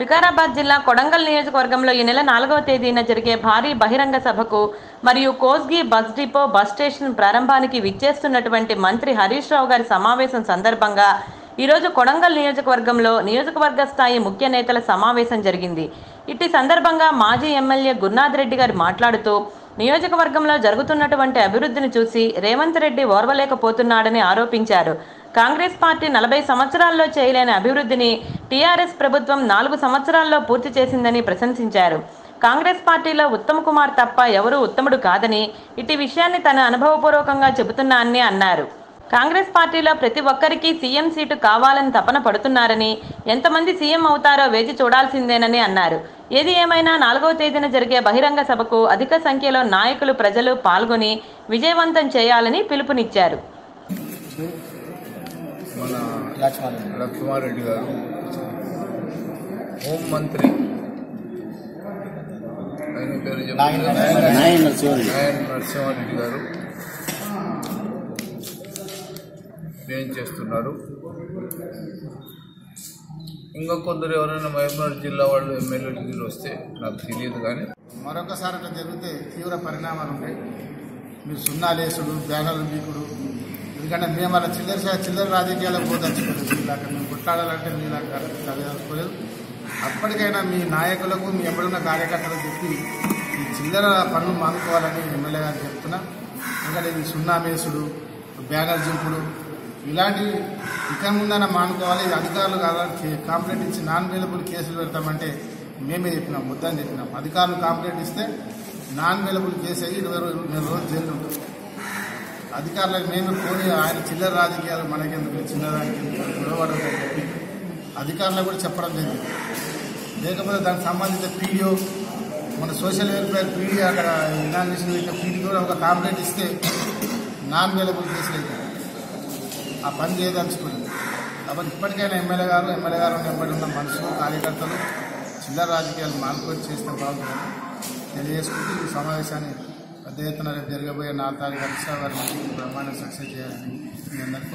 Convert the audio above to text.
వికారాబాద్ జిల్లా కొడంగల్ నియోజకవర్గంలో ఈ నెల నాలుగవ తేదీన జరిగే భారీ బహిరంగ సభకు మరియు Kosgi bus depot bus station ప్రారంభానికి విచ్చేస్తున్నటువంటి మంత్రి హరీష్ రావు గారి సమావేశం సందర్భంగా ఈరోజు కొడంగల్ నియోజకవర్గంలో నియోజకవర్గ స్థాయి ముఖ్య నేతల సమావేశం జరిగింది. ఇట్టి సందర్భంగా మాజీ ఎమ్మెల్యే గురునాథ్ రెడ్డి గారు మాట్లాడుతూ నియోజకవర్గంలో జరుగుతున్నటువంటి అభివృద్ధిని చూసి రేవంత్ రెడ్డి ఓర్వలేకపోతున్నాడని ఆరోపించారు. కాంగ్రెస్ పార్టీ నలభై సంవత్సరాల్లో చేయలేని అభివృద్ధిని టీఆర్ఎస్ ప్రభుత్వం నాలుగు సంవత్సరాల్లో పూర్తి చేసిందని ప్రశంసించారు. కాంగ్రెస్ పార్టీలో ఉత్తమ్ కుమార్ తప్ప ఎవరూ ఉత్తముడు కాదని ఇటు విషయాన్ని తన అనుభవపూర్వకంగా చెబుతున్నానని అన్నారు. కాంగ్రెస్ పార్టీలో ప్రతి ఒక్కరికి సీఎం సీటు కావాలని తపన పడుతున్నారని ఎంతమంది సీఎం అవుతారో వేచి చూడాల్సిందేనని అన్నారు. ఏది ఏమైనా నాలుగవ తేదీన జరిగే బహిరంగ సభకు అధిక సంఖ్యలో నాయకులు ప్రజలు పాల్గొని విజయవంతం చేయాలని పిలుపునిచ్చారు మన లక్ష్మారెడ్డి గారు హోం మంత్రి ఆయన పేరు చెప్పండి. నాయన నరసింహారెడ్డి. నాయన నరసింహారెడ్డి గారు ఏం చేస్తున్నారు ఇంకా కొందరు ఎవరైనా మహబూబ్నగర్ జిల్లా వాళ్ళు ఎమ్మెల్యేలు వస్తే నాకు తెలియదు కానీ మరొకసారి అట్లా జరిగితే తీవ్ర పరిణామాలు ఉంటాయి. మీరు సున్నాలేసుడు బ్యానర్లు మీకుడు ఎందుకంటే మేము అలా చిల్లర చిల్లర రాజకీయాలకు పోదలుచుకోలేదు మీలాగా మేము కొట్లాడాలంటే మీలాగా చదవదలుచుకోలేదు అప్పటికైనా మీ నాయకులకు మీ ఎప్పుడున్న కార్యకర్తలకు చెప్పి ఈ చిల్లర పనులు మానుకోవాలని ఎమ్మెల్యే గారు చెప్తున్నా. ఎందుకంటే ఇది సున్నా మేసుడు బ్యానర్ జింపుడు ఇలాంటివి ఇక ముందన మానుకోవాలి అధికారులు కాదని కాంప్లైంట్ ఇచ్చి నాన్ అవైలబుల్ కేసులు పెడతామంటే మేమే చెప్పినాం ముద్దని చెప్పినాం. అధికారులు కాంప్లైంట్ ఇస్తే నాన్ అవైలబుల్ కేసు అయ్యి ఇరవై రోజులు నెల రోజులు జైలు ఉంటుంది అధికారులకు మేము పోనీ ఆయన చిల్లర రాజకీయాలు మనకెందుకు చిన్నదానికి ఎందుకు గొడవడదని చెప్పి అధికారులకు కూడా చెప్పడం లేదు. లేకపోతే దానికి సంబంధించిన పీడియో మన సోషల్ వెల్ఫేర్ పీడీ అక్కడ ఇనాగ్రేషన్ పెట్టిన పీడీ కూడా ఒక కాంప్లైంట్ ఇస్తే నాన్ అవైలబుల్ కేసులు అయితే ఆ పని చేయదలుచుకుంది కాబట్టి ఇప్పటికైనా ఎమ్మెల్యే గారు ఎమ్మెల్యే గారు ఎమ్మెల్యే ఉన్న మనుషులు కార్యకర్తలు చిల్లర రాజకీయాలు మానుకొని చేస్తే బాగుంటుందని తెలియజేసుకుంటూ ఈ సమావేశాన్ని పెద్ద ఎత్తున రేపు జరగబోయే నాలుగు తారీఖు హరీష్ బ్రహ్మాండం బ్రహ్మాండ సక్సెస్ చేయాలని మీ అందరికీ